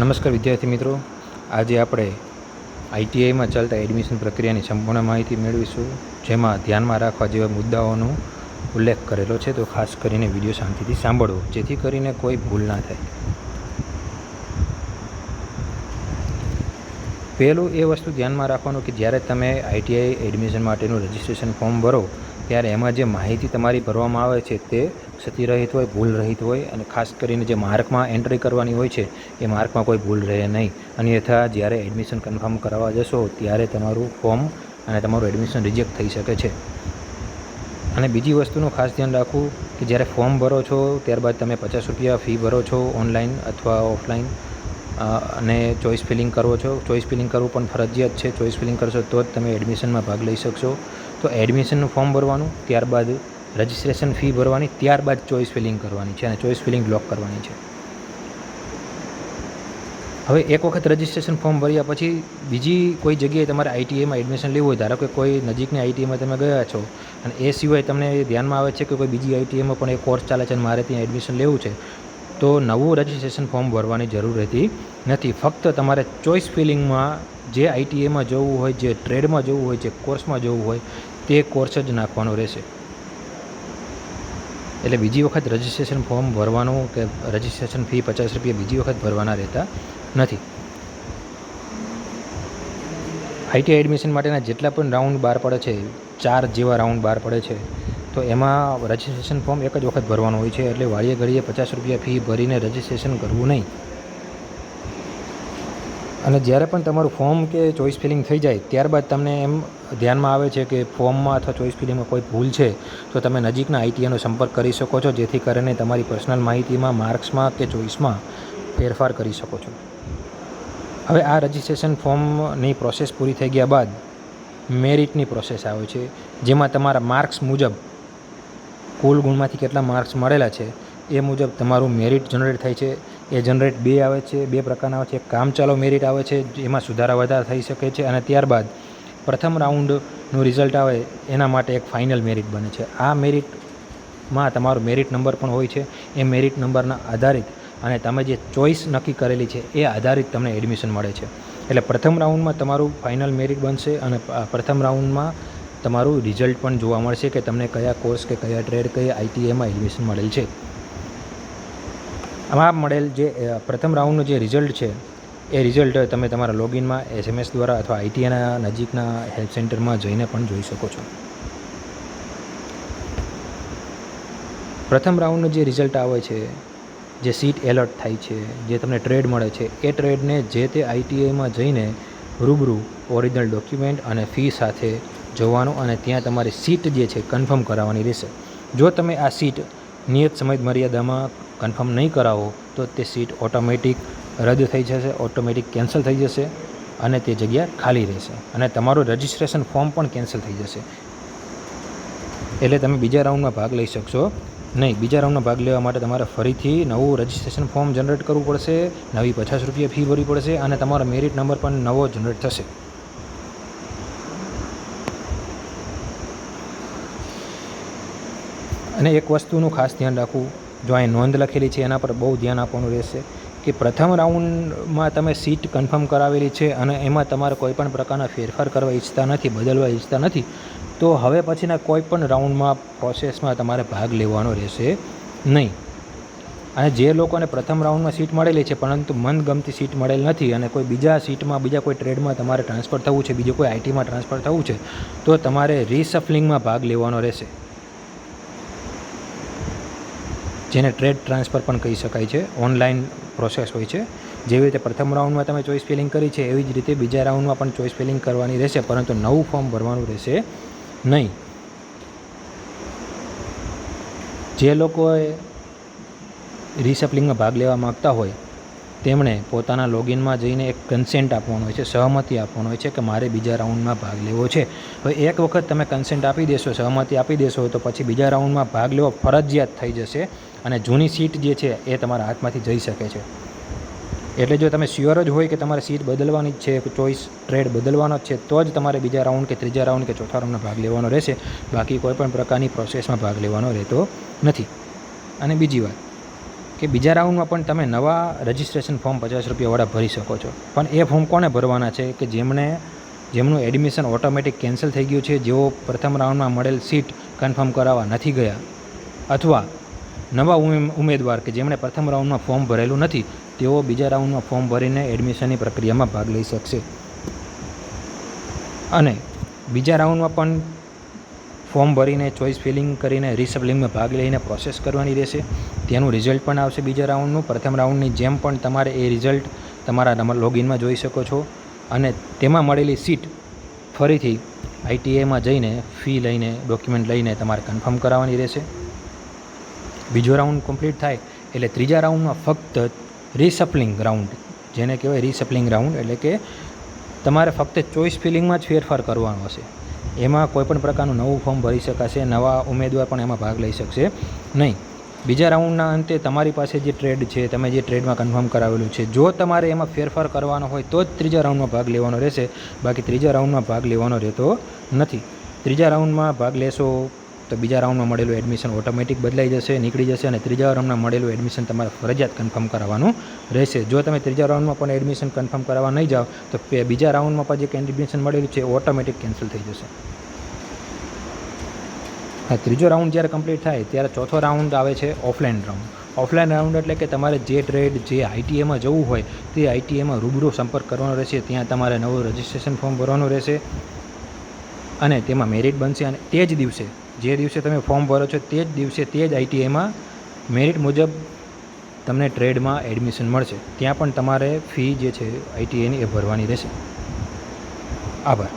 નમસ્કાર વિદ્યાર્થી મિત્રો. આજે આપણે આઈટીઆઈમાં ચાલતા એડમિશન પ્રક્રિયાની સંપૂર્ણ માહિતી મેળવીશું, જેમાં ધ્યાનમાં રાખવા જેવા મુદ્દાઓનો ઉલ્લેખ કરેલો છે. તો ખાસ કરીને વીડિયો શાંતિથી સાંભળવો જેથી કરીને કોઈ ભૂલ ના થાય. પહેલું એ વસ્તુ ધ્યાનમાં રાખવાનું કે જ્યારે તમે આઈટીઆઈ એડમિશન માટેનું રજિસ્ટ્રેશન ફોર્મ ભરો ત્યારે એમાં જે માહિતી તમારી ભરવામાં આવે છે તે ક્ષતિરહિત હોય ભૂલ રહિત હોય અને ખાસ કરીને જે માર્કમાં એન્ટ્રી કરવાની હોય છે, એ માર્કમાં કોઈ ભૂલ રહે નહીં. અન્યથા જ્યારે એડમિશન કન્ફર્મ કરાવવા જશો, ત્યારે તમારું ફોર્મ અને તમારું એડમિશન રિજેક્ટ થઈ શકે છે. અને બીજી વસ્તુનું ખાસ ધ્યાન રાખવું કે જ્યારે ફોર્મ ભરો છો, ત્યારબાદ તમે પચાસ રૂપિયા ફી ભરો છો ઓનલાઈન અથવા ઓફલાઈન અને ચોઈસ ફિલિંગ કરો છો. ચોઈસ ફિલિંગ કરવું પણ ફરજિયાત છે. ચોઈસ ફિલિંગ કરશો તો જ તમે એડમિશનમાં ભાગ લઈ શકશો. તો એડમિશનનું ફોર્મ ભરવાનું, ત્યારબાદ રજિસ્ટ્રેશન ફી ભરવાની, ત્યારબાદ ચોઈસ ફિલિંગ કરવાની છે અને ચોઈસ ફિલિંગ બ્લોક કરવાની છે. હવે એક વખત રજિસ્ટ્રેશન ફોર્મ ભર્યા પછી બીજી કોઈ જગ્યાએ તમારે આઈટીઆઈમાં એડમિશન લેવું હોય, ધારો કે કોઈ નજીકની આઈટીઆઈમાં તમે ગયા છો અને એ સિવાય તમને ધ્યાનમાં આવે છે કે કોઈ બીજી આઈટીઆઈમાં પણ એક કોર્સ ચાલે છે અને મારે ત્યાં એડમિશન લેવું છે, તો નવું રજિસ્ટ્રેશન ફોર્મ ભરવાની જરૂર રહેતી નથી. ફક્ત તમારે ચોઈસ ફિલિંગમાં જે આઈટીઆઈમાં જવું હોય, જે ટ્રેડમાં જવું હોય, જે કોર્સમાં જવું હોય, તે કોર્સ જ નાખવાનો રહેશે. એટલે બીજી વખત રજિસ્ટ્રેશન ફોર્મ ભરવાનું કે રજિસ્ટ્રેશન ફી પચાસ રૂપિયા બીજી વખત ભરવાના રહેતા નથી. આઈટીઆઈ એડમિશન માટેના જેટલા પણ રાઉન્ડ બહાર પડે છે, ચાર જેવા રાઉન્ડ બહાર પડે છે, તો એમાં રજિસ્ટ્રેશન ફોર્મ એક જ વખત ભરવાનું હોય છે, એટલે વાળીએ ઘડીએ પચાસ રૂપિયા ફી ભરીને રજિસ્ટ્રેશન કરવું નહીં. અને જ્યારે પણ તમારું ફોર્મ કે ચોઈસ ફિલિંગ થઈ જાય, ત્યારબાદ તમને એમ ધ્યાનમાં આવે છે કે ફોર્મમાં અથવા ચોઈસ ફિલિંગમાં કોઈ ભૂલ છે, તો તમે નજીકના આઈટીઆઈનો સંપર્ક કરી શકો છો, જેથી કરીને તમારી પર્સનલ માહિતીમાં, માર્ક્સમાં કે ચોઈસમાં ફેરફાર કરી શકો છો. હવે આ રજિસ્ટ્રેશન ફોર્મની પ્રોસેસ પૂરી થઈ ગયા બાદ મેરિટની પ્રોસેસ આવે છે, જેમાં તમારા માર્ક્સ મુજબ કુલ ગુણમાંથી કેટલા માર્ક્સ મળેલા છે, એ મુજબ તમારું મેરિટ જનરેટ થાય છે એ જનરેટ બે આવે છે, બે પ્રકારના આવે છે. એક કામચાલો મેરિટ આવે છે એમાં સુધારા વધારા થઈ શકે છે અને ત્યારબાદ પ્રથમ રાઉન્ડનું રિઝલ્ટ આવે એના માટે એક ફાઇનલ મેરિટ બને છે. આ મેરિટમાં તમારો મેરિટ નંબર પણ હોય છે. એ મેરિટ નંબરના આધારિત અને તમે જે ચોઈસ નક્કી કરેલી છે એ આધારિત તમને એડમિશન મળે છે. એટલે પ્રથમ રાઉન્ડમાં તમારું ફાઇનલ મેરિટ બનશે અને પ્રથમ રાઉન્ડમાં તમારું રિઝલ્ટ પણ જોવા મળશે કે તમને કયા કોર્સ કે કયા ટ્રેડ કયા આઈટીઆઈમાં એડમિશન મળેલ છે. આમાં મળેલ જે પ્રથમ રાઉન્ડનું જે રિઝલ્ટ છે, એ રિઝલ્ટ તમે તમારા લોગિનમાં, એસએમએસ દ્વારા અથવા આઈટીઆઈના નજીકના હેલ્પ સેન્ટરમાં જઈને પણ જોઈ શકો છો. પ્રથમ રાઉન્ડનું જે રિઝલ્ટ આવે છે, જે સીટ એલર્ટ થાય છે, જે તમને ટ્રેડ મળે છે, એ ટ્રેડને જે તે આઈટીઆઈમાં જઈને રૂબરૂ ઓરિજિનલ ડોક્યુમેન્ટ અને ફી સાથે જોવાનું અને ત્યાં તમારી સીટ જે છે, કન્ફર્મ કરાવવાની રહેશે. જો તમે આ સીટ નિયત સમય મર્યાદામાં કન્ફર્મ નહીં કરાવો, તો તે સીટ ઓટોમેટિક રદ થઈ જશે ઓટોમેટિક કેન્સલ થઈ જશે અને તે જગ્યા ખાલી રહેશે અને તમારું રજિસ્ટ્રેશન ફોર્મ પણ કેન્સલ થઈ જશે. એટલે તમે બીજા રાઉન્ડમાં ભાગ લઈ શકશો. નહીં, બીજા રાઉન્ડમાં ભાગ લેવા માટે તમારે ફરીથી નવું રજિસ્ટ્રેશન ફોર્મ જનરેટ કરવું પડશે, નવી પચાસ રૂપિયા ફી ભરવી પડશે અને તમારો મેરિટ નંબર પણ નવો જનરેટ થશે. અને એક વસ્તુનું ખાસ ધ્યાન રાખવું, જો અહીં નોંધ લખેલી છે એના પર બહુ ધ્યાન આપવાનું રહેશે કે પ્રથમ રાઉન્ડમાં તમે સીટ કન્ફર્મ કરાવેલી છે અને એમાં તમારે કોઈ પણ પ્રકારના ફેરફાર કરવા ઈચ્છતા નથી, બદલવા ઈચ્છતા નથી, તો હવે પછીના કોઈ પણ રાઉન્ડમાં પ્રોસેસમાં તમારે ભાગ લેવાનો રહેશે નહીં. અને જે લોકોને પ્રથમ રાઉન્ડમાં સીટ મળેલી છે, પરંતુ મનગમતી સીટ મળેલ નથી અને કોઈ બીજા સીટમાં, બીજા કોઈ ટ્રેડમાં તમારે ટ્રાન્સફર થવું છે, બીજું કોઈ આઈટીમાં ટ્રાન્સફર થવું છે, તો તમારે રિસફલિંગમાં ભાગ લેવાનો રહેશે. જેને ટ્રેડ ટ્રાન્સફર પણ કહી શકાય છે ઓનલાઈન પ્રોસેસ હોય છે. જેવી રીતે પ્રથમ રાઉન્ડમાં તમે ચોઈસ ફિલિંગ કરી છે, એવી જ રીતે બીજા રાઉન્ડમાં પણ ચોઈસ ફિલિંગ કરવાની રહેશે, પરંતુ નવું ફોર્મ ભરવાનું રહેશે નહીં. જે લોકોએ રિસેપ્લિંગમાં ભાગ લેવા માગતા હોય, તેમણે પોતાના લોગિનમાં જઈને એક કન્સેન્ટ આપવાનું હોય છે, સહમતિ આપવાનો હોય છે કે મારે બીજા રાઉન્ડમાં ભાગ લેવો છે. હવે એક વખત તમે કન્સેન્ટ આપી દેશો, સહમતિ આપી દેશો, તો પછી બીજા રાઉન્ડમાં ભાગ લેવો ફરજિયાત થઈ જશે. અને જૂની સીટ જે છે એ તમારા હાથમાંથી જઈ શકે છે. એટલે જો તમે શ્યોર જ હોય કે તમારે સીટ બદલવાની જ છે ચોઈસ ટ્રેડ બદલવાનો જ છે, તો જ તમારે બીજા રાઉન્ડ કે ત્રીજા રાઉન્ડ કે ચોથા રાઉન્ડમાં ભાગ લેવાનો રહેશે. બાકી કોઈ પણ પ્રકારની પ્રોસેસમાં ભાગ લેવાનો રહેતો નથી. અને બીજી વાત, કે બીજા રાઉન્ડમાં પણ તમે નવા રજિસ્ટ્રેશન ફોર્મ પચાસ રૂપિયાવાળા ભરી શકો છો. પણ એ ફોર્મ કોને ભરવાના છે? કે જેમણે, જેમનું એડમિશન ઓટોમેટિક કેન્સલ થઈ ગયું છે, જેઓ પ્રથમ રાઉન્ડમાં મળેલ સીટ કન્ફર્મ કરાવવા નથી ગયા. અથવા નવા ઉમેદવાર કે જેમણે પ્રથમ રાઉન્ડમાં ફોર્મ ભરેલું નથી, તેઓ બીજા રાઉન્ડમાં ફોર્મ ભરીને એડમિશનની પ્રક્રિયામાં ભાગ લઈ શકશે. અને બીજા રાઉન્ડમાં પણ ફોર્મ ભરીને ચોઇસ ફિલિંગ કરીને રિસપ્લિંગમાં ભાગ લઈને પ્રોસેસ કરવાની રહેશે. તેનું રિઝલ્ટ પણ આવશે બીજા રાઉન્ડનું. પ્રથમ રાઉન્ડની જેમ પણ તમારે એ રિઝલ્ટ તમારા લોગિનમાં જોઈ શકો છો. અને તેમાં મળેલી સીટ ફરીથી આઈટીઆઈમાં જઈને ફી લઈને, ડોક્યુમેન્ટ લઈને તમારે કન્ફર્મ કરાવવાની રહેશે. બીજો રાઉન્ડ કમ્પ્લીટ થાય, એટલે ત્રીજા રાઉન્ડમાં ફક્ત રિસપ્લિંગ રાઉન્ડ, જેને કહેવાય રિસપ્લિંગ રાઉન્ડ, એટલે કે તમારે ફક્ત ચોઇસ ફિલિંગમાં જ ફેરફાર કરવાનો હશે. એમાં કોઈપણ પ્રકારનું નવું ફોર્મ ભરી શકાશે, નવા ઉમેદવાર પણ એમાં ભાગ લઈ શકશે નહીં. બીજા રાઉન્ડના અંતે તમારી પાસે જે ટ્રેડ છે, તમે જે ટ્રેડમાં કન્ફર્મ કરાવેલું છે, જો તમારે એમાં ફેરફાર કરવાનો હોય તો જ ત્રીજા રાઉન્ડમાં ભાગ લેવાનો રહેશે. બાકી ત્રીજા રાઉન્ડમાં ભાગ લેવાનો રહેતો નથી. ત્રીજા રાઉન્ડમાં ભાગ લેશો તો બીજા રાઉન્ડમાં મળેલું એડમિશન ઓટોમેટિક બદલાઈ જશે, નીકળી જશે અને ત્રીજા રાઉન્ડમાં મળેલું એડમિશન તમારે ફરજિયાત કન્ફર્મ કરાવવાનું રહેશે. જો તમે ત્રીજા રાઉન્ડમાં પણ એડમિશન કન્ફર્મ કરાવવા નહીં જાઓ, તો બીજા રાઉન્ડમાં પણ જે એડમિશન મળેલું છે ઓટોમેટિક કેન્સલ થઈ જશે. હા, ત્રીજો રાઉન્ડ જ્યારે કમ્પ્લીટ થાય, ત્યારે ચોથો રાઉન્ડ આવે છે ઓફલાઈન રાઉન્ડ ઓફલાઈન રાઉન્ડ એટલે કે તમારે જે ટ્રેડ જે આઈટીએમાં જવું હોય, તે આઈટીએમાં રૂબરૂ સંપર્ક કરવાનો રહેશે. ત્યાં તમારે નવું રજિસ્ટ્રેશન ફોર્મ ભરવાનું રહેશે અને તેમાં મેરિટ બનશે અને તે જ દિવસે જે દિવસે તમે ફોર્મ ભરો છો તે જ દિવસે તે જ આઈટીઆઈમાં મેરિટ મુજબ તમને ટ્રેડમાં એડમિશન મળશે. ત્યાં પણ તમારે ફી જે છે આઈટીઆઈની એ ભરવાની રહેશે. આભાર.